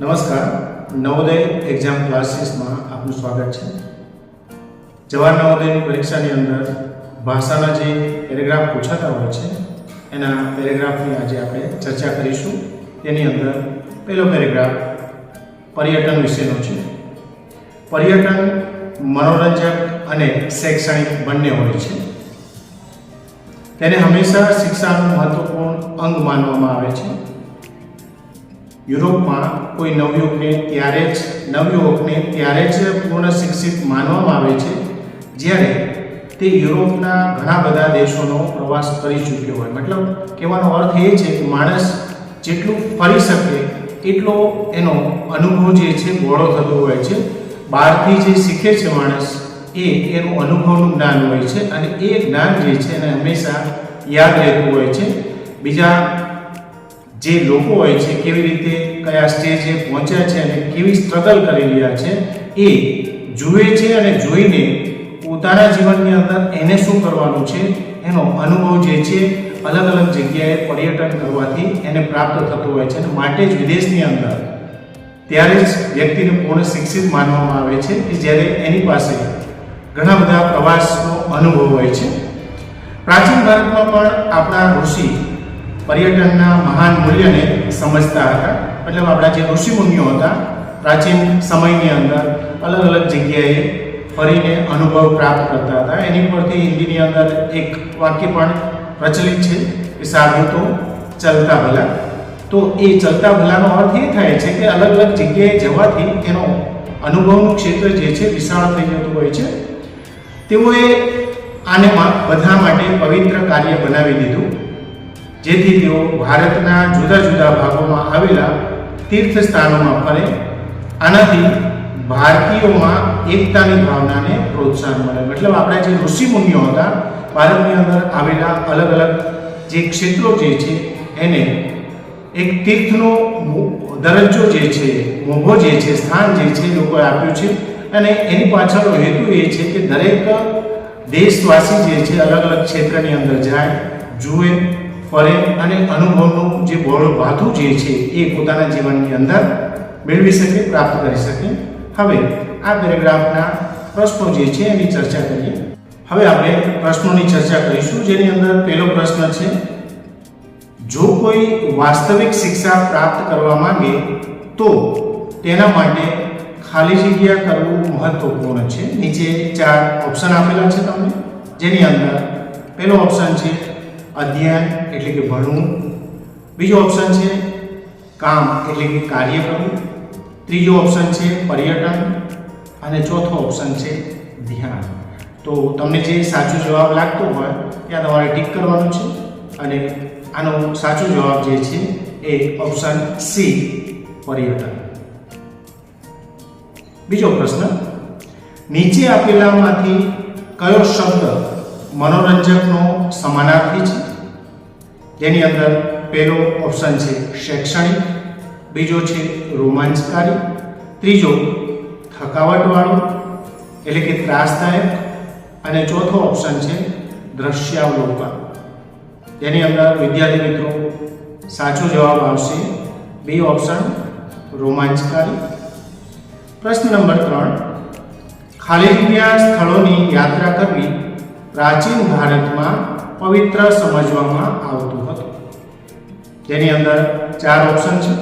નમસ્કાર. નવોદય એક્ઝામ ક્લાસીસમાં આપનું સ્વાગત છે. જવાહર નવોદયની પરીક્ષાની અંદર ભાષાના જે પેરેગ્રાફ પૂછાતા હોય છે, એના પેરેગ્રાફની આજે આપણે ચર્ચા કરીશું. તેની અંદર પહેલો પેરેગ્રાફ પર્યટન વિશેનો છે. પર્યટન મનોરંજક અને શૈક્ષણિક બંને હોય છે. તેને હંમેશા શિક્ષાનું મહત્વપૂર્ણ અંગ માનવામાં આવે છે. યુરોપમાં કોઈ નવયુવકને ત્યારે જ નવયુવકને ત્યારે જ પૂર્ણ શિક્ષિત માનવામાં આવે છે, જ્યારે તે યુરોપના ઘણા બધા દેશોનો પ્રવાસ કરી ચૂક્યો હોય. મતલબ કહેવાનો અર્થ એ છે કે માણસ જેટલું ફરી શકે, એટલો એનો અનુભવ જે છે ગોળો થતો હોય છે. બહારથી જે શીખે છે માણસ, એ એનું અનુભવનું જ્ઞાન હોય છે અને એ જ્ઞાન જે છે એને હંમેશા યાદ રહેતું હોય છે. બીજા જે લોકો હોય છે, કેવી રીતે, કયા સ્ટેજે પહોંચ્યા છે અને કેવી સ્ટ્રગલ કરી રહ્યા છે, એ જુએ છે અને જોઈને પોતાના જીવનની અંદર એને શું કરવાનું છે, એનો અનુભવ જે છે, અલગ અલગ જગ્યાએ પર્યટન કરવાથી એને પ્રાપ્ત થતો હોય છે અને માટે જ વિદેશની અંદર ત્યારે જ વ્યક્તિને પૂર્ણ શિક્ષિત માનવામાં આવે છે કે જ્યારે એની પાસે ઘણા બધા પ્રવાસનો અનુભવ હોય છે. પ્રાચીન ભારતમાં પણ આપણા ઋષિ પર્યટનના મહાન મૂલ્યને સમજતા હતા. મતલબ આપણા જે ઋષિમુનિઓ હતા, પ્રાચીન સમયની અંદર અલગ અલગ જગ્યાએ ફરીને અનુભવ પ્રાપ્ત કરતા હતા. એની પરથી હિન્દીની અંદર એક વાક્ય પણ પ્રચલિત છે કે સાધુ તો ચલતા ભલા તો એ ચલતા ભલાનો અર્થ એ થાય છે કે અલગ અલગ જગ્યાએ જવાથી એનો અનુભવનું ક્ષેત્ર જે છે વિશાળ થઈ જતું હોય છે. તેઓએ આને બધા માટે પવિત્ર કાર્ય બનાવી દીધું. જેથી તેઓ ભારતના જુદા જુદા ભાગોમાં આવેલા તીર્થ સ્થાનોમાં ફરે. આનાથી ભારતીયોમાં એકતાની ભાવનાને પ્રોત્સાહન મળે. મતલબ આપણા જે ઋષિ મુનિઓ હતા, ભારતની અંદર આવેલા અલગ અલગ જે ક્ષેત્રો જે છે, એને એક તીર્થનો દરજ્જો જે છે, મોભો જે છે, સ્થાન જે છે, લોકોએ આપ્યું છે. અને એની પાછળનો હેતુ એ છે કે દરેક દેશવાસી જે છે, અલગ અલગ ક્ષેત્રની અંદર જાય, જુએ ફરે અને અનુભવનું જે બહોળું ભાથું જે છે એ પોતાના જીવનની અંદર મેળવી શકે, પ્રાપ્ત કરી શકે. હવે આ પેરેગ્રાફના પ્રશ્નો જે છે એની ચર્ચા કરીએ. હવે આપણે પ્રશ્નોની ચર્ચા કરીશું, જેની અંદર પહેલો પ્રશ્ન છે, જો કોઈ વાસ્તવિક શિક્ષા પ્રાપ્ત કરવા માંગે તો તેના માટે ખાલી જગ્યા કરવું મહત્વપૂર્ણ છે. નીચે ચાર ઓપ્શન આપેલા છે તમને. જેની અંદર પહેલો ઓપ્શન છે અધ્યયન એટલે કે ભણવું. બીજો ઓપ્શન છે કામ એટલે કે કાર્ય કરવું ત્રીજો ઓપ્શન છે પર્યટન. અને ચોથો ઓપ્શન છે ધ્યાન. તો તમને જે સાચો જવાબ લાગતો હોય, ત્યાં તમારે ટીક કરવાનું છે. અને આનો સાચો જવાબ જે છે એ ઓપ્શન સી પર્યટન. બીજો પ્રશ્ન. નીચે આપેલામાંથી કયો શબ્દ મનોરંજકનો સમાનાર્થી છે? જેની અંદર પહેલો ઓપ્શન છે શૈક્ષણિક, બીજો છે રોમાંચકારી, ત્રીજો થકાવટવાળો એટલે કે ત્રાસદાયક અને ચોથો ઓપ્શન છે દ્રશ્યાવલોકન. જેની અંદર વિદ્યાર્થી મિત્રો સાચો જવાબ આવશે બી ઓપ્શન રોમાંચકારી. પ્રશ્ન નંબર ત્રણ, ખાલી જગ્યા સ્થળોની યાત્રા કરવી પ્રાચીન ભારતમાં પવિત્ર સમજવામાં આવતું હતું. જેની અંદર ચાર ઓપ્શન છે.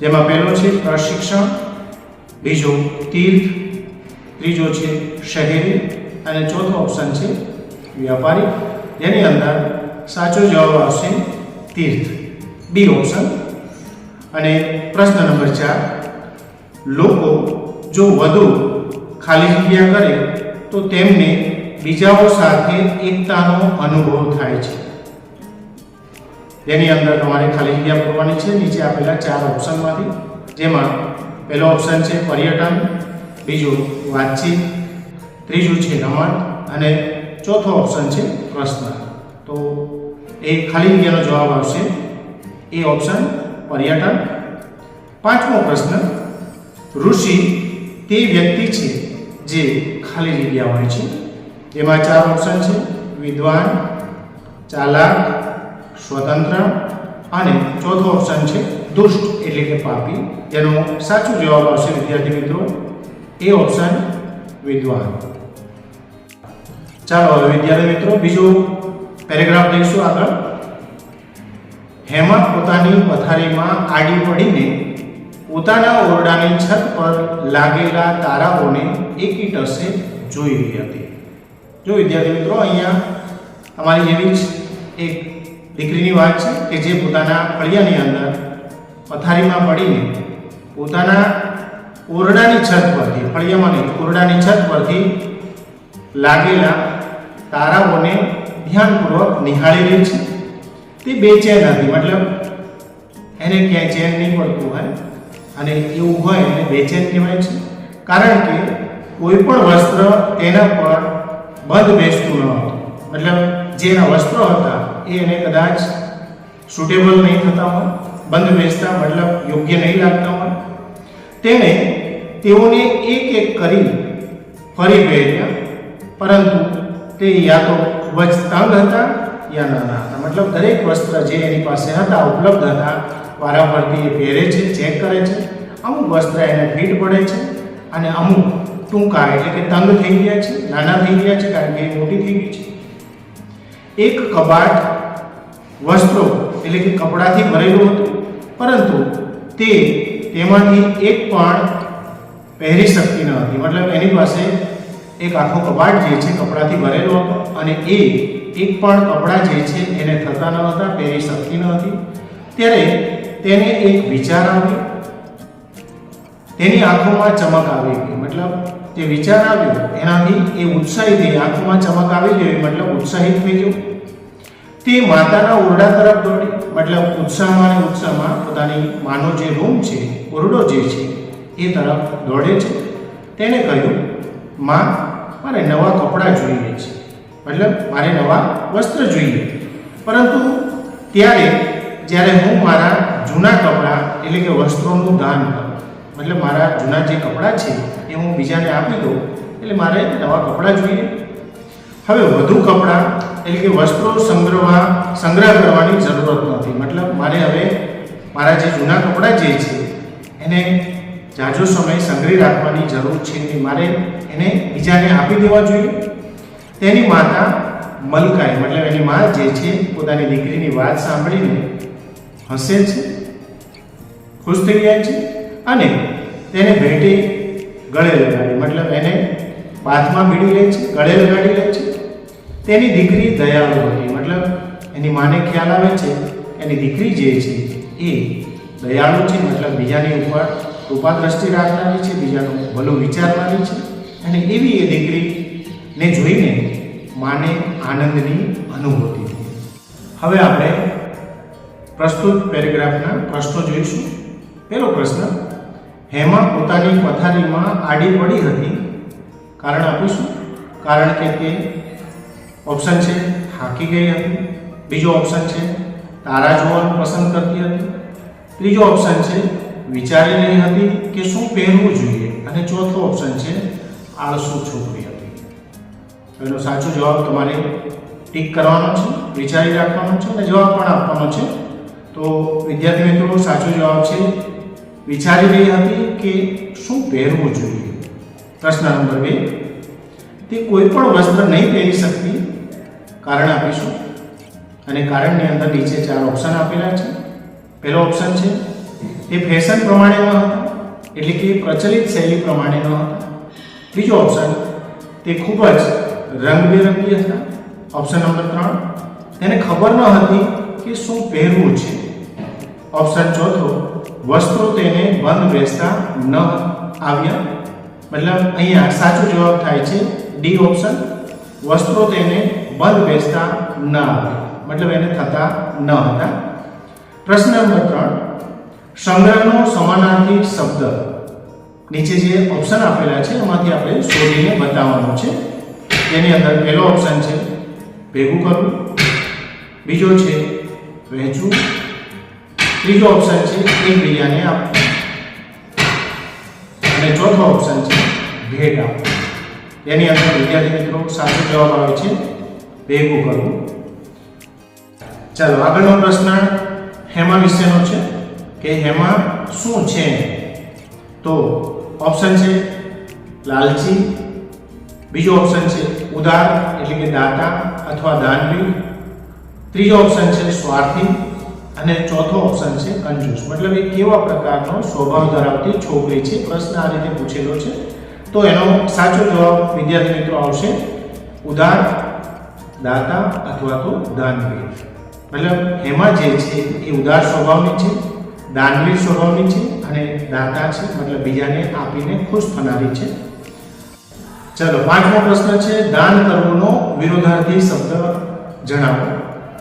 જેમાં પહેલો છે પ્રશિક્ષણ, બીજો તીર્થ, ત્રીજો છે શહેરી, અને ચોથો ઓપ્શન છે વ્યાપારી. જેની અંદર સાચો જવાબ આવશે તીર્થ. બી ઓપ્શન અને પ્રશ્ન નંબર ચાર. લોકો જો વધુ ખાલી જગ્યા કરે, તો તેમને બીજાઓ સાથે એકતાનો અનુભવ થાય છે. તેની અંદર તમારે ખાલી જગ્યા પૂરવાની છે. નીચે આપેલા ચાર ઓપ્શનમાંથી, જેમાં પહેલો ઓપ્શન છે પર્યટન, બીજું વાતચીત, ત્રીજું છે રમત અને ચોથો ઓપ્શન છે પ્રશ્ન. તો એ ખાલી જગ્યાનો જવાબ આવશે. એ ઓપ્શન પર્યટન. પાંચમો પ્રશ્ન, ઋષિ તે વ્યક્તિ છે જે ખાલી જગ્યા હોય છે. એમાં ચાર ઓપ્શન છે. વિદ્વાન, ચાલાક, સ્વતંત્ર અને ચોથો ઓપ્શન છે, દુષ્ટ એટલે કે પાપી. જેનો સાચો જવાબ આવશે, વિદ્યાર્થી મિત્રો, એ ઓપ્શન વિદ્વાન. ચાલો હવે વિદ્યાર્થી મિત્રો, બીજો પેરેગ્રાફ લઈશું આગળ. હેમંત પોતાની પથારીમાં આડી પડીને પોતાના ઓરડાની છત પર લાગેલા તારાઓને એકી ટસે જોઈ રહી હતી. જો વિદ્યાર્થી મિત્રો, અહીંયા અમારી જેવી જ એક દીકરીની વાત છે કે જે પોતાના ફળિયાની અંદર પથારીમાં પડીને પોતાના ઓરડાની છત પરથી, ફળિયામાં નહીં, ઓરડાની છત પરથી લાગેલા તારાઓને ધ્યાનપૂર્વક નિહાળી રહી છે. તે બેચેન હતી, મતલબ એને ક્યાંય ચેન નહીં પડતું હોય અને એવું હોય એને બેચેન કહેવાય છે. કારણ કે કોઈ પણ વસ્ત્ર તેના પર બંધ બેસતું ન હતું. મતલબ જે એના વસ્ત્રો હતા, એ એને કદાચ સુટેબલ નહીં થતા હોય, બંધ બેસતા મતલબ યોગ્ય નહીં લાગતા હોય. તેણે તેઓને એક એક કરી ફરી પહેર્યા, પરંતુ તે યા તો ખૂબ જ તંગ હતા, યા નાના હતા. મતલબ દરેક વસ્ત્ર જે એની પાસે હતા, ઉપલબ્ધ હતા, વારાફરતી એ પહેરે છે, ચેક કરે છે. અમુક વસ્ત્ર એને ફીટ પડે છે અને અમુક ટૂંકા એટલે કે તંગ થઈ ગયા છે, નાના થઈ ગયા છે, કારણ કે મોટી થઈ ગઈ છે? એક કબાટ વસ્ત્રો એટલે કે કપડાથી ભરેલું હતું, પરંતુ તે તેમાંથી એક પણ પહેરી શકતી ન હતી. મતલબ એની પાસે એક આખો કબાટ જે છે કપડાથી ભરેલો હતો અને એ એક પણ કપડાં જે છે એને થતા ન હતા પહેરી શકતી ન હતી. ત્યારે તેને એક વિચાર આવ્યો તેની આંખોમાં ચમક આવી ગઈ. મતલબ જે વિચાર આવ્યો, એનાથી એ ઉત્સાહી થઈ આંખોમાં ચમક આવી ગઈ મતલબ ઉત્સાહિત થઈ ગયો. તે માતાના ઓરડા તરફ દોડી. મતલબ ઉત્સાહમાં અને ઉત્સાહમાં પોતાની માનો જે રૂમ છે, ઓરડો જે છે, એ તરફ દોડે છે. તેને કહ્યું, માં, મારે નવા કપડાં જોઈએ છે. મતલબ મારે નવા વસ્ત્ર જોઈએ. પરંતુ ત્યારે, જ્યારે હું મારા જૂના કપડાં, એટલે કે વસ્ત્રોનું દાન કરું મતલબ મારા જૂના જે કપડાં છે એ હું બીજાને આપી દઉં. એટલે મારે નવા કપડાં જોઈએ. હવે વધુ કપડાં એટલે કે વસ્ત્રો સંગ્રહવા, સંગ્રહ કરવાની જરૂરત નથી. મતલબ મારે હવે મારા જે જૂના કપડાં જે છે, એને જાજો સમય સંગ્રહી રાખવાની જરૂર છે નહીં મારે એને બીજાને આપી દેવા જોઈએ. તેની માતા મલકાઈ, મતલબ એની મા જે છે, પોતાની દીકરીની વાત સાંભળીને હસે છે, ખુશ થઈ ગયા છે. અને તેને ભેટે ગળે લગાડી મતલબ એને બાથમાં ભીડી લે છે ગળે લગાડી લે છે. તેની દીકરી દયાળુ હતી, મતલબ એની માને ખ્યાલ આવે છે, એની દીકરી જે છે એ દયાળુ છે, મતલબ બીજાની ઉપર કૃપા દ્રષ્ટિ રાખનારી છે, બીજાનું ભલું વિચારનારી છે. અને એવી એ દીકરીને જોઈને માને આનંદની અનુભૂતિ હવે આપણે પ્રસ્તુત પેરેગ્રાફના પ્રશ્નો જોઈશું. પહેલો પ્રશ્ન હેમા પોતાની પથારીમાં આડી પડી હતી. કારણ આપીશું કારણ કે તે ઓપ્શન છે, થાકી ગઈ હતી. બીજો ઓપ્શન છે, તારા જોવાનું પસંદ કરતી હતી. ત્રીજો ઓપ્શન છે, વિચારી રહી હતી કે શું પહેરવું જોઈએ. અને ચોથો ઓપ્શન છે, આળસુ છોકરી હતી. એનો સાચો જવાબ તમારે ટીક કરવાનો છે, વિચારી રાખવાનો છે અને જવાબ પણ આપવાનો છે. તો વિદ્યાર્થી મિત્રો, સાચો જવાબ છે વિચારી રહી હતી કે શું પહેરવું જોઈએ. પ્રશ્ન નંબર બે, તે કોઈ પણ વસ્ત્ર નહીં પહેરી શકતી. કારણ આપીશું. અને કારણની અંદર નીચે ચાર ઓપ્શન આપેલા છે. પહેલો ઓપ્શન છે, તે ફેશન પ્રમાણે ન હતા, એટલે કે પ્રચલિત શૈલી પ્રમાણે ન હતા. બીજો ઓપ્શન તે ખૂબ જ રંગબેરંગી હતા. ઓપ્શન નંબર ત્રણ, તેને ખબર ન હતી કે શું પહેરવું છે. ઓપ્શન ચોથો વસ્ત્રો તેને બંધ બેસતા ન આવ્યા. મતલબ અહીંયા સાચો જવાબ થાય છે ડી ઓપ્શન વસ્ત્રો તેને બંધ બેસતા ન આવ્યા. મતલબ એને થતા ન હતા. પ્રશ્ન નંબર ત્રણ. સંગ્રહનો સમાનાર્થી શબ્દ. નીચે જે ઓપ્શન આપેલા છે, એમાંથી આપણે શોધીને બતાવવાનું છે. તેની અંદર પહેલો ઓપ્શન છે, ભેગું કરવું. બીજો છે, વહેંચવું. ત્રીજો ઓપ્શન છે એકબીજાને આપવું. અને ચોથો ઓપ્શન છે ભેટ આપવું. એની અંદર વિદ્યાર્થી મિત્રો સાચો જવાબ આવે છે ભેગું કરવું. ચાલો, આગળનો પ્રશ્ન હેમા વિશેનો છે કે હેમા શું છે? તો ઓપ્શન છે લાલચી. બીજો ઓપ્શન છે ઉદાર, એટલે કે દાતા અથવા દાનવી ત્રીજો ઓપ્શન છે સ્વાર્થી. અને ચોથો ઓપ્શન છે કંજૂસ મતલબ એ કેવા પ્રકારનો સ્વભાવ ધરાવતી છોકરી છે? પ્રશ્ન આ રીતે પૂછેલો છે. તો એનો સાચો જવાબ વિદ્યાર્થી મિત્રો આવશે ઉદાર દાતા અથવા તો દાનવીર. મતલબ એમાં જે છે એ ઉદાર સ્વભાવની છે, દાનવીર સ્વભાવની છે અને દાતા છે. મતલબ બીજાને આપીને ખુશ થનારી છે. ચલો, પાંચમો પ્રશ્ન છે, દાન કરવુંનો વિરોધાર્થી શબ્દ જણાવો.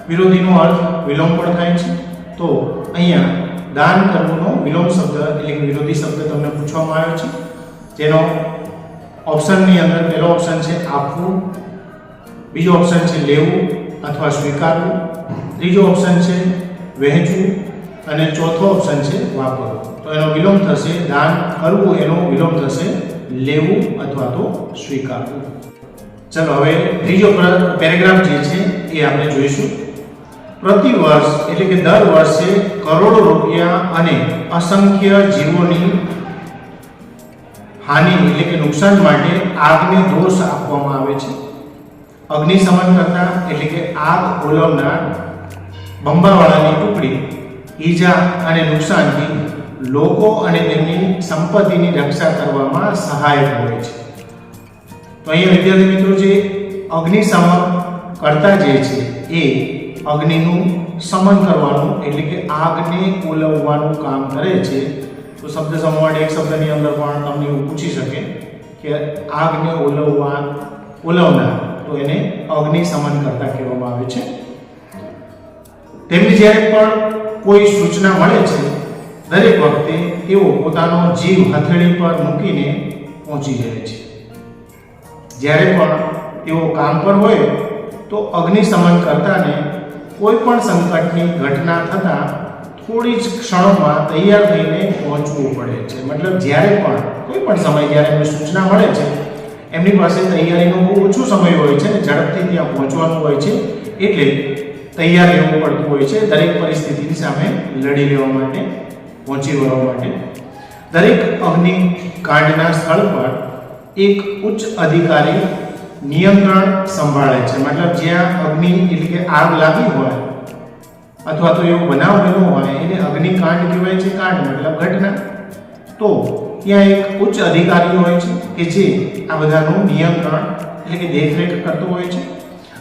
વિરોધીનો અર્થ વિલોમ પણ થાય છે. તો અહીંયા દાન કરવુંનો વિલોમ શબ્દ એટલે કે વિરોધી શબ્દ તમને પૂછવામાં આવ્યો છે. જેનો ઓપ્શનની અંદર પહેલો ઓપ્શન છે આપવું, બીજો ઓપ્શન છે લેવું અથવા સ્વીકારવું, ત્રીજો ઓપ્શન છે વહેંચવું અને ચોથો ઓપ્શન છે વાપરવું. તો એનો વિલોમ થશે દાન કરવું, એનો વિલોમ થશે લેવું અથવા તો સ્વીકારવું. ચલો, હવે ત્રીજો પેરેગ્રાફ જે છે એ આપણે જોઈશું. પ્રતિ વર્ષ, એટલે કે દર વર્ષે કરોડો રૂપિયા અને અસંખ્ય જીવોની હાનિ, એટલે કે નુકસાન માટે આગને દોષ આપવામાં આવે છે. અગ્નિશમન કરતા એટલે કે આગ ઓલવનાર, બંબાવાળાની ટુકડી, ઈજા અને નુકસાનથી લોકો અને તેમની સંપત્તિની રક્ષા કરવામાં સહાયક હોય છે. તો અહીંયા વિદ્યાર્થી મિત્રો, જે અગ્નિશમન કરતા જે છે, એ અગ્નિનું સમન કરવાનું, એટલે કે આગને ઓલવવાનું કામ કરે છે. તો શબ્દ સંવાદ એક શબ્દની અંદર પણ તમને એવું પૂછી શકે કે આગને ઓલવવા, ઓલવનાર, તો એને અગ્નિશમન કરતા કહેવામાં આવે છે. તેમને જ્યારે પણ કોઈ સૂચના મળે છે, દરેક વખતે તેઓ પોતાનો જીવ હથેળી પર મૂકીને પહોંચી જાય છે. જ્યારે પણ તેઓ કામ પર હોય, તો અગ્નિશમન કરતાને કોઈ પણ સંકટની ઘટના થતાં થોડી જ ક્ષણોમાં તૈયાર થઈને પહોંચવું પડે છે. મતલબ જ્યારે પણ કોઈ પણ સમય જ્યારે એમને સૂચના મળે છે, એમની પાસે તૈયારીનો બહુ ઓછો સમય હોય છે ઝડપથી ત્યાં પહોંચવાનું હોય છે, એટલે તૈયાર રહેવું પડતું હોય છે દરેક પરિસ્થિતિની સામે લડી લેવા માટે, પહોંચી વળવા માટે. દરેક અગ્નિકાંડના સ્થળ પર એક ઉચ્ચ અધિકારી નિયંત્રણ સંભાળે છે. મતલબ જ્યાં અગ્નિ એટલે કે આગ લાગી હોય અથવા તો એવો બનાવ બન્યો હોય, એને અગ્નિકાંડ કહેવાય છે, કાંડ મતલબ ઘટના. તો ત્યાં એક ઉચ્ચ અધિકારી હોય છે કે જે આ બધાનું નિયંત્રણ એટલે કે દેખરેખ કરતો હોય છે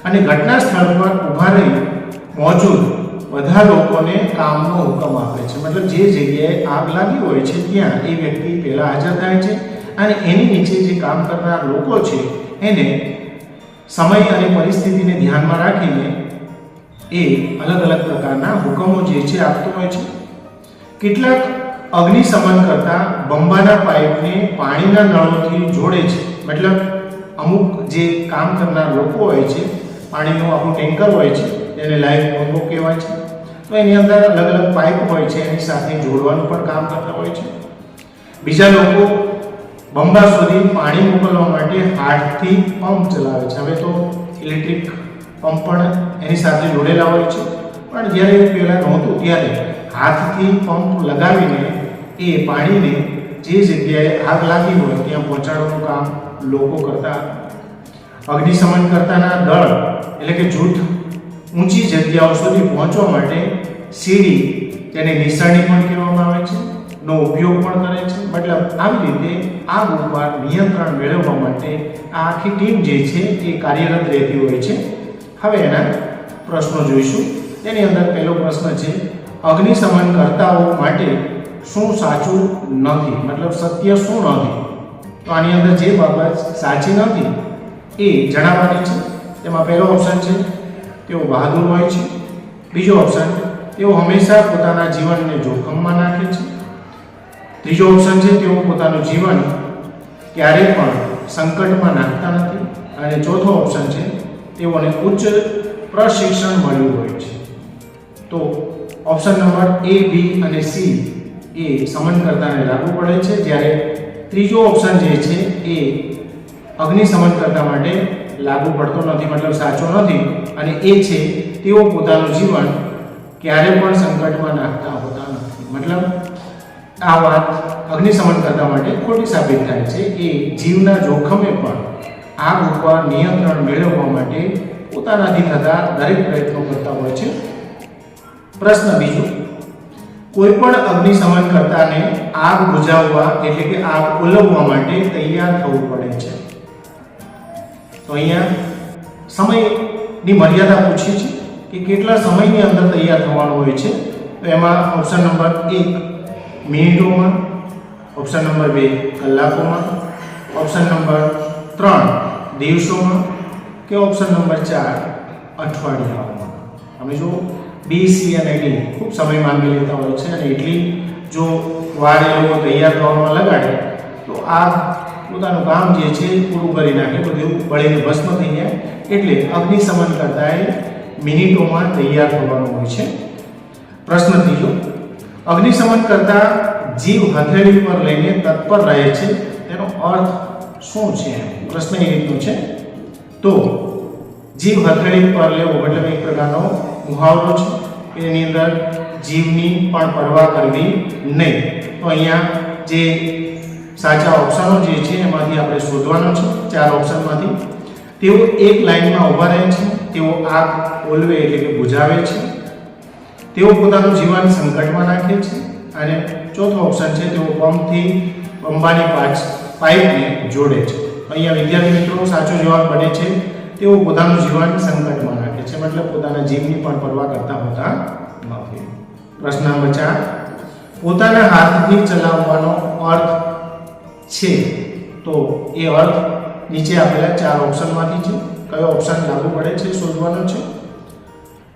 અને ઘટના સ્થળ પર ઊભા રહી મોજૂદ બધા લોકોને કામનો હુકમ આપે છે. મતલબ જે જગ્યાએ આગ લાગી હોય છે ત્યાં એ વ્યક્તિ પહેલાં હાજર થાય છે અને એની નીચે જે કામ કરનાર લોકો છે એને સમય અને પરિસ્થિતિને ધ્યાનમાં રાખીને એ અલગ અલગ પ્રકારના હુકમો જે છે આપતો હોય છે. કેટલાક અગ્નિશમન કરતા બંબાના પાઇપને પાણીના નળોથી જોડે છે. મતલબ અમુક જે કામ કરનાર લોકો હોય છે, પાણીનું આપણું ટેન્કર હોય છે, એને લાઈવ બંબો કહેવાય છે. તો એની અંદર અલગ અલગ પાઇપ હોય છે, એની સાથે જોડવાનું પણ કામ કરતા હોય છે. બીજા લોકો બંબા સુધી પાણી મોકલવા માટે હાથથી પંપ ચલાવે છે. હવે તો ઇલેક્ટ્રિક પંપ પણ એની સાથે જોડેલા હોય છે. પણ જ્યારે પહેલાં નહોતું, ત્યારે હાથથી પંપ લગાવીને એ પાણીને જે જગ્યાએ આગ લાગી હોય, ત્યાં પહોંચાડવાનું કામ લોકો કરતા, અગ્નિશમન કરતાના દળ, એટલે કે જૂથ, ઊંચી જગ્યાઓ સુધી પહોંચવા માટે સીડી, તેને નિશાળી પણ કહેવામાં આવે છે. નો ઉપયોગ પણ કરે છે. મતલબ આવી રીતે આ ઉપર નિયંત્રણ મેળવવા માટે આ આખી ટીમ જે છે એ કાર્યરત રહેતી હોય છે. હવે એના પ્રશ્નો જોઈશું. તેની અંદર પહેલો પ્રશ્ન છે અગ્નિશમન કરતાઓ માટે શું સાચું નથી? મતલબ સત્ય શું નથી? તો આની અંદર જે બાબત સાચી નથી એ જણાવવાની છે. તેમાં પહેલો ઓપ્શન છે, તેઓ બહાદુર હોય છે. બીજો ઓપ્શન તેઓ હંમેશા પોતાના જીવનને જોખમમાં નાખે છે. ત્રીજો ઓપ્શન છે તેઓ પોતાનું જીવન ક્યારેય પણ સંકટમાં નાખતા નથી. અને ચોથો ઓપ્શન છે, તેઓને ઉચ્ચ પ્રશિક્ષણ મળ્યું હોય છે. તો ઓપ્શન નંબર એ બી અને સી એ સમનકર્તાને લાગુ પડે છે. જ્યારે ત્રીજો ઓપ્શન જે છે એ અગ્નિ કરતા માટે લાગુ પડતો નથી, મતલબ સાચો નથી. અને એ છે, તેઓ પોતાનું જીવન ક્યારે પણ સંકટમાં નાખતા હોતા નથી. મતલબ આ વાત અગ્નિશમન કરતા માટે ખોટી સાબિત થાય છે કે જીવના જોખમે પણ આગ ઉપર નિયંત્રણ મેળવવા માટે પોતાનાથી થતા દરેક પ્રયત્નો કરતા હોય છે. પ્રશ્ન બીજો, કોઈ પણ અગ્નિશમન કરતાને આગ બુઝાવવા એટલે કે આગ ઓલવવા માટે તૈયાર થવું પડે છે. તો અહીંયા સમયની મર્યાદા પૂછી છે કે કેટલા સમયની અંદર તૈયાર થવાનું હોય છે? તો એમાં ઓપ્શન નંબર એક મિનિટોમાં ઓપ્શન નંબર બે, કલાકોમાં ઓપ્શન નંબર ત્રણ, દિવસોમાં કે ઓપ્શન નંબર ચાર, અઠવાડિયાઓમાં. અમે જો બી સી અને ડી ખૂબ સમય માંગી લેતા હોય છે અને એટલી જો વાર એ તૈયાર થવામાં લગાડે, તો આ પોતાનું કામ જે છે એ પૂરું કરી નાખે, બધું બળીને ભસ્મ થઈ જાય. એટલે અગ્નિશમન કરતાંય મિનિટોમાં તૈયાર થવાનું હોય છે. પ્રશ્ન ત્રીજો અગ્નિશમન કરતા જીવ હથેળી પર લઈને તત્પર રહે છે. તેનો અર્થ શું છે? પ્રશ્ન એ રીતનો છે. તો જીવ હથેળી પર લેવો એટલે એક પ્રકારનો મુહાવરો છે. એની અંદર જીવની પણ પરવા કરવી નહીં. તો અહીંયા જે સાચા ઓપ્શનો જે છે એમાંથી આપણે શોધવાનો છે, ચાર ઓપ્શનમાંથી. તેઓ એક લાઈનમાં ઊભા રહે છે. તેઓ આગ ઓલવે એટલે કે બુજાવે છે. તેઓ પોતાનું જીવન સંકટમાં નાખે છે અને ચોથો ઓપ્શન છે તેઓ પંપથી પંપાની પાછ પાઇપને જોડે છે. અહીંયા વિદ્યાર્થી મિત્રો, સાચો જવાબ બને છે. તેઓ પોતાનું જીવન સંકટમાં નાખે છે. મતલબ પોતાના જીવની પણ પરવા કરતા હોતા નથી. પ્રશ્ન નંબર ચાર. પોતાના હાથથી ચલાવવાનો અર્થ છે તો એ અર્થ નીચે આપેલા ચાર ઓપ્શનમાંથી છે. કયો ઓપ્શન લાગુ પડે છે, શોધવાનો છે?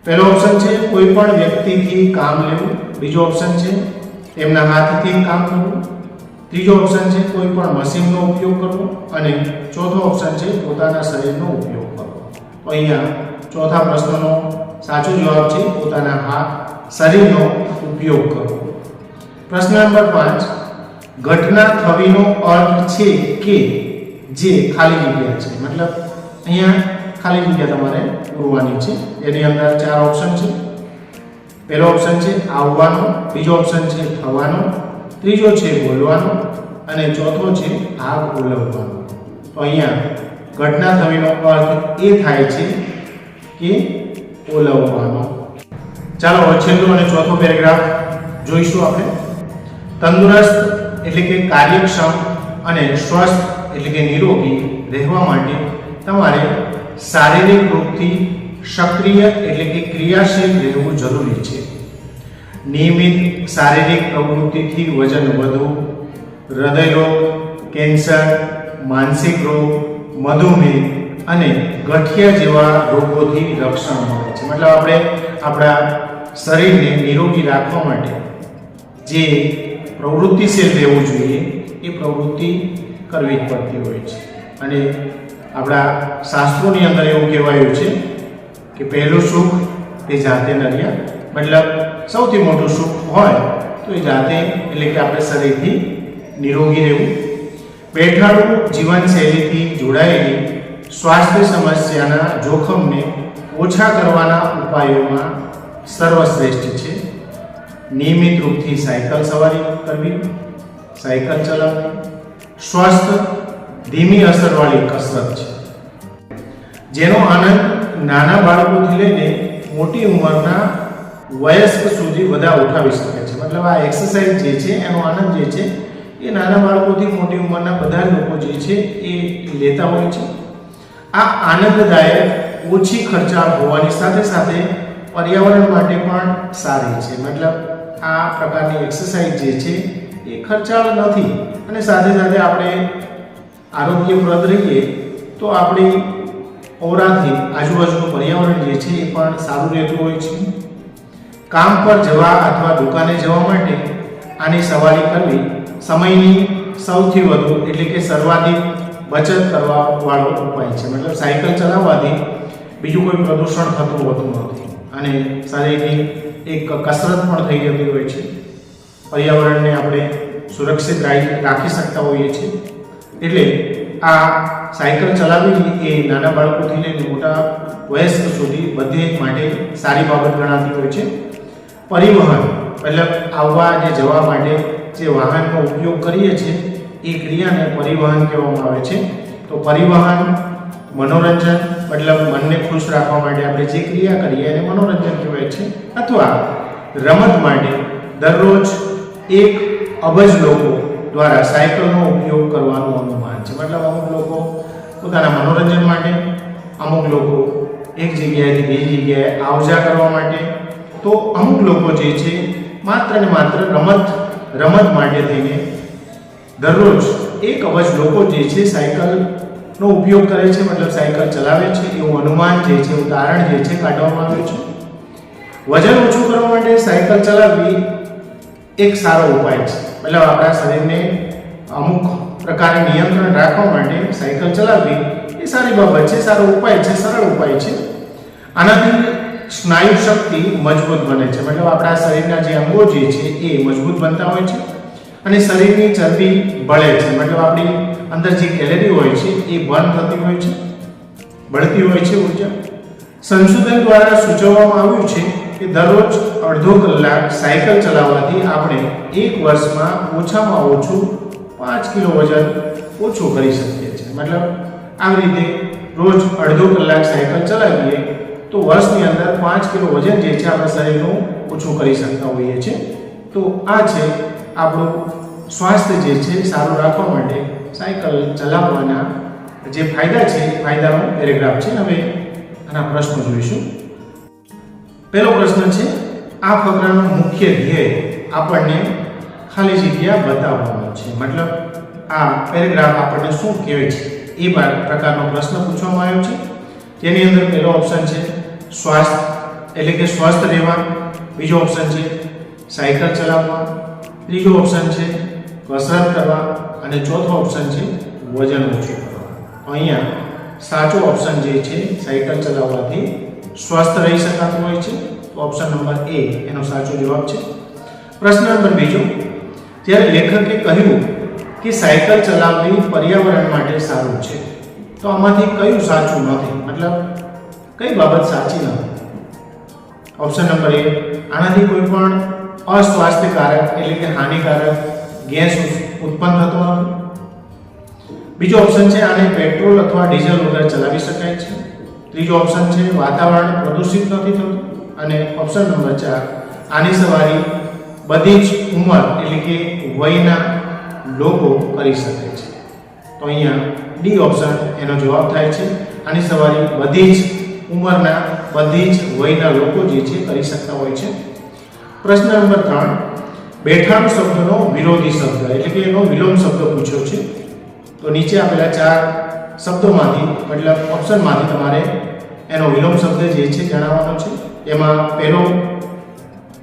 પહેલો ઓપ્શન છે કોઈ પણ વ્યક્તિથી કામ લેવું. બીજો ઓપ્શન છે એમના હાથથી કામ કરવું. ત્રીજો ઓપ્શન છે કોઈ પણ મશીનનો ઉપયોગ કરવો. અને ચોથો ઓપ્શન છે પોતાના શરીરનો ઉપયોગ કરવો. તો અહીંયા ચોથા પ્રશ્નનો સાચો જવાબ છે પોતાના હાથ, શરીરનો ઉપયોગ કરવો. પ્રશ્ન નંબર પાંચ, ઘટના થવીનો અર્થ છે કે જે ખાલી જગ્યા છે? મતલબ અહીંયા ખાલી જગ્યા તમારે પૂરવાની છે. એની અંદર ચાર ઓપ્શન છે. પહેલો ઓપ્શન છે આવવાનો, બીજો ઓપ્શન છે થવાનો ત્રીજો છે બોલવાનો અને ચોથો છે આગ ઓલવવાનો તો અહીંયા ઘટના થવીનો અર્થ એ થાય છે કે ઓલવવાનો ચાલો છેલ્લો અને ચોથો પેરેગ્રાફ જોઈશું આપણે. તંદુરસ્ત એટલે કે કાર્યક્ષમ અને સ્વસ્થ એટલે કે નિરોગી રહેવા માટે તમારે શારીરિક રૂપથી સક્રિય એટલે કે ક્રિયાશીલ રહેવું જરૂરી છે. નિયમિત શારીરિક પ્રવૃત્તિથી વજન વધવું હૃદયરોગ કેન્સર, માનસિક રોગ, મધુમેહ અને ગઠિયા જેવા રોગોથી રક્ષણ મળે છે. મતલબ આપણે આપણા શરીરને નિરોગી રાખવા માટે જે પ્રવૃત્તિશીલ રહેવું જોઈએ, એ પ્રવૃત્તિ કરવી જ પડતી હોય છે. અને આપણા શાસ્ત્રોની અંદર એવું કહેવાયું છે કે પહેલું સુખ એ જાતે નર્યા. મતલબ, સૌથી મોટું સુખ હોય તો એ જાતે, એટલે કે આપણે શરીરથી નિરોગી રહેવું. બેઠાડું જીવનશૈલીથી જોડાયેલી સ્વાસ્થ્ય સમસ્યાના જોખમને ઓછા કરવાના ઉપાયોમાં સર્વશ્રેષ્ઠ છે. નિયમિત રૂપથી સાયકલ સવારી કરવી, સાયકલ ચલાવવી, સ્વસ્થ ધીમી અસરવાળી કસરત છે. જેનો આનંદ નાના બાળકોથી લઈને મોટી ઉંમરના વયસ્ક સુધી બધા ઉઠાવી શકે છે. મતલબ આ એક્સરસાઇઝ જે છે, એનો આનંદ જે છે, એ નાના બાળકોથી મોટી ઉંમરના બધા લોકો જે છે, એ લેતા હોય છે. આ આનંદદાયક, ઓછી ખર્ચાળ હોવાની સાથે સાથે પર્યાવરણ માટે પણ સારી છે. મતલબ આ પ્રકારની એક્સરસાઇઝ જે છે, એ ખર્ચાળ નથી. અને સાથે સાથે આપણે આરોગ્યપ્રદ રહીએ, તો આપણી ઓરાથી આજુબાજુનું પર્યાવરણ જે છે એ પણ સારું રહેતું હોય છે. કામ પર જવા અથવા દુકાને જવા માટે આની સવારી કરવી સમયની સૌથી વધુ એટલે કે સર્વાધિક બચત કરવા વાળો ઉપાય છે. મતલબ સાયકલ ચલાવવાથી બીજું કોઈ પ્રદૂષણ થતું હોતું નથી અને શરીરની એક કસરત પણ થઈ જતી હોય છે. પર્યાવરણને આપણે સુરક્ષિત રાખી શકતા હોઈએ છીએ. એટલે આ સાયકલ ચલાવવી એ નાના બાળકોથી લઈને મોટા વયસ્ક સુધી બધે માટે સારી બાબત ગણાતી હોય છે. પરિવહન મતલબ આવવા જે જવા માટે જે વાહનનો ઉપયોગ કરીએ છીએ, એ ક્રિયાને પરિવહન કહેવામાં આવે છે. તો પરિવહન, મનોરંજન મતલબ મનને ખુશ રાખવા માટે આપણે જે ક્રિયા કરીએ એને મનોરંજન કહેવાય છે. અથવા રમત માટે દરરોજ એક અબજ લોકો દ્વારા સાયકલનો ઉપયોગ કરવાનું અનુમાન છે. મતલબ અમુક લોકો પોતાના મનોરંજન માટે, અમુક લોકો એક જગ્યાએથી બીજી જગ્યાએ આવજા કરવા માટે. તો અમુક લોકો જે છે, માત્ર ને માત્ર રમત રમત માટે થઈને દરરોજ એક અબજ લોકો જે છે સાયકલનો ઉપયોગ કરે છે. મતલબ સાયકલ ચલાવે છે. એવું અનુમાન જે છે, ઉદાહરણ જે છે કાઢવામાં આવ્યું છે. વજન ઓછું કરવા માટે સાયકલ ચલાવવી એક સારો ઉપાય છે. મતલબ આપણા શરીરને અમુક પ્રકારે નિયંત્રણ રાખવા માટે સાયકલ ચલાવવી, એ સારી બાબત છે. સારો ઉપાય છે, સરળ ઉપાય છે. આનાથી સ્નાયુ શક્તિ મજબૂત બને છે. મતલબ આપણા શરીરના જે અંગો જે છે, એ મજબૂત બનતા હોય છે અને શરીરની ચરબી બળે છે. મતલબ આપણી અંદર જે કેલેરી હોય છે, એ બર્ન થતી હોય છે, બળતી હોય છે ઊર્જા સંશોધન દ્વારા સૂચવવામાં આવ્યું છે કે દરરોજ અડધો કલાક સાયકલ ચલાવવાથી આપણે એક વર્ષમાં ઓછામાં ઓછું પાંચ કિલો વજન ઓછું કરી શકીએ છીએ. મતલબ આવી રીતે રોજ અડધો કલાક સાયકલ ચલાવીએ તો વર્ષની અંદર પાંચ કિલો વજન જે છે આપણા શરીરનું ઓછું કરી શકતા હોઈએ છીએ. તો આ છે આપણું સ્વાસ્થ્ય જે છે સારું રાખવા માટે સાયકલ ચલાવવાના જે ફાયદા છે, એ ફાયદાનો પેરેગ્રાફ છે. હવે આના પ્રશ્નો જોઈશું. પહેલો પ્રશ્ન છે આ ફકરાનો મુખ્ય ધ્યેય આપણને ખાલી જગ્યા બતાવવાનો છે. મતલબ આ પેરેગ્રાફ આપણને શું કહે છે? એ પ્રકારનો પ્રશ્ન પૂછવામાં આવ્યો છે. તેની અંદર પહેલો ઓપ્શન છે સ્વાસ્થ્ય, એટલે કે સ્વસ્થ રહેવા. બીજો ઓપ્શન છે સાયકલ ચલાવવા. ત્રીજો ઓપ્શન છે કસરત કરવા. અને ચોથો ઓપ્શન છે વજન ઓછું કરવા. અહીંયા સાચો ઓપ્શન જે છે સાયકલ ચલાવવાથી સ્વસ્થ રહી શકાતું હોય છે. તો ઓપ્શન નંબર એ એનો સાચો જવાબ છે. પ્રશ્ન નંબર બીજો, જ્યારે લેખકે કહ્યું કે સાયકલ ચલાવવી પર્યાવરણ માટે સારું છે, તો આમાંથી કયું સાચું નથી? મતલબ, કઈ બાબત સાચી નથી? ઓપ્શન નંબર એ આનાથી કોઈ પણ અસ્વાસ્થ્યકારક એટલે કે હાનિકારક ગેસ ઉત્પન્ન થતો નથી. બીજો ઓપ્શન છે, આને પેટ્રોલ અથવા ડીઝલ વગર ચલાવી શકાય છે. ત્રીજો ઓપ્શન છે, વાતાવરણ પ્રદૂષિત નથી થતું. અને ઓપ્શન નંબર ચાર, આની સવારી બધી જ ઉંમર એટલે કે વયના લોકો કરી શકે છે. તો અહીંયા ડી ઓપ્શન એનો જવાબ થાય છે. આની સવારી બધી જ ઉંમરના, બધી જ વયના લોકો જે છે કરી શકતા હોય છે. પ્રશ્ન નંબર ત્રણ બેઠાણ શબ્દનો વિરોધી શબ્દ, એટલે કે એનો વિલોમ શબ્દ પૂછ્યો છે. તો નીચે આપેલા ચાર શબ્દોમાંથી, મતલબ ઓપ્શનમાંથી તમારે એનો વિલોમ શબ્દ જે છે જણાવવાનો છે. એમાં પહેલો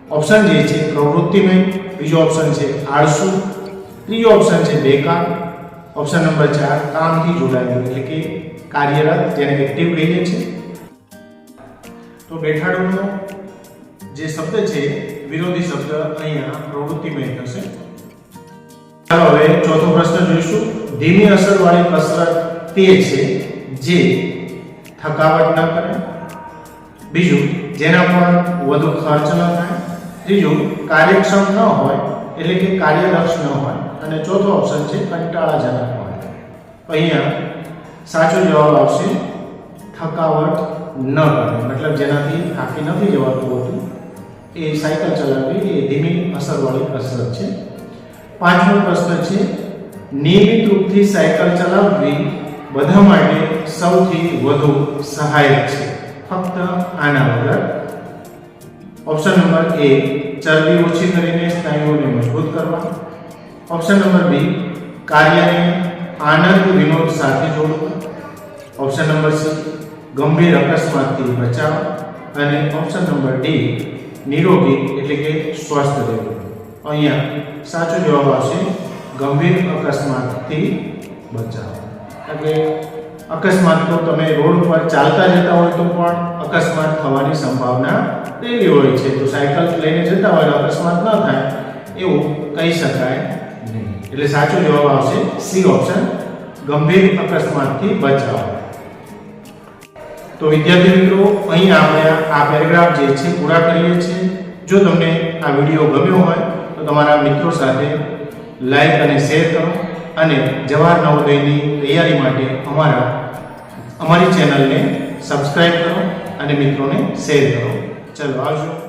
ઓપ્શન જે છે પ્રવૃત્તિમય, બીજો ઓપ્શન છે આળસુ, ત્રીજો ઓપ્શન છે બેકાર ઓપ્શન નંબર ચાર કામથી જોડાયેલું, એટલે કે કાર્યરત, જેને એક્ટિવ કહીએ છીએ. તો બેઠાડવાનો જે શબ્દ છે, વિરોધી શબ્દ અહીંયા પ્રવૃત્તિમય થશે. ચાલો હવે ચોથો પ્રશ્ન જોઈશું. ધીમી અસરવાળી કસરત તે છે જે થકાવટ ન કરે બીજું, જેના પર વધુ ખર્ચ ન થાય. ત્રીજું, કાર્યક્ષમ ન હોય, એટલે કે કાર્યદક્ષ ન હોય. અને ચોથો ઓપ્શન છે, કંટાળાજનક હોય. અહીંયા સાચો જવાબ આવશે, થકાવટ ન કરે. મતલબ જેનાથી થાકી નથી જવાતું હોતું, એ સાયકલ ચલાવવી એ ધીમી અસરવાળી કસરત છે. પાંચમો પ્રશ્ન છે, નિયમિત રૂપથી સાયકલ ચલાવવી બધા માટે સૌથી વધુ સહાયક છે. ફક્ત આના વગર. ઓપ્શન નંબર એ ચરબી ઓછી કરીને સ્નાયુઓને મજબૂત કરવા. ઓપ્શન નંબર બી કાર્યને આનંદ વિનોદ સાથે જોડવું. ઓપ્શન નંબર સી ગંભીર અકસ્માતથી બચાવ. અને ઓપ્શન નંબર ડી નિરોગી એટલે કે સ્વસ્થ રહેવું. અહીંયા સાચો જવાબ આવશે, ગંભીર અકસ્માતથી બચાવ. કે અકસ્માત તો તમે રોડ ઉપર ચાલતા જતા હોય તો પણ અકસ્માત થવાની સંભાવના રહેલી હોય છે. તો સાયકલ લઈને જતા હોય તો અકસ્માત ન થાય, એવું કહી શકાય નહીં. એટલે સાચો જવાબ આવશે સી ઓપ્શન, ગંભીર અકસ્માતથી બચાવ. તો વિદ્યાર્થી મિત્રો, અહીં આપણે આ પેરેગ્રાફ જે છે પૂરા કરીએ છીએ. જો તમને આ વીડિયો ગમ્યો હોય, તો તમારા મિત્રો સાથે લાઈક અને શેર કરો અને જવાહર નવોદયની તૈયારી માટે અમારા અમારી ચેનલને સબસ્ક્રાઈબ કરો અને મિત્રોને શેર કરો. ચલો આવજો.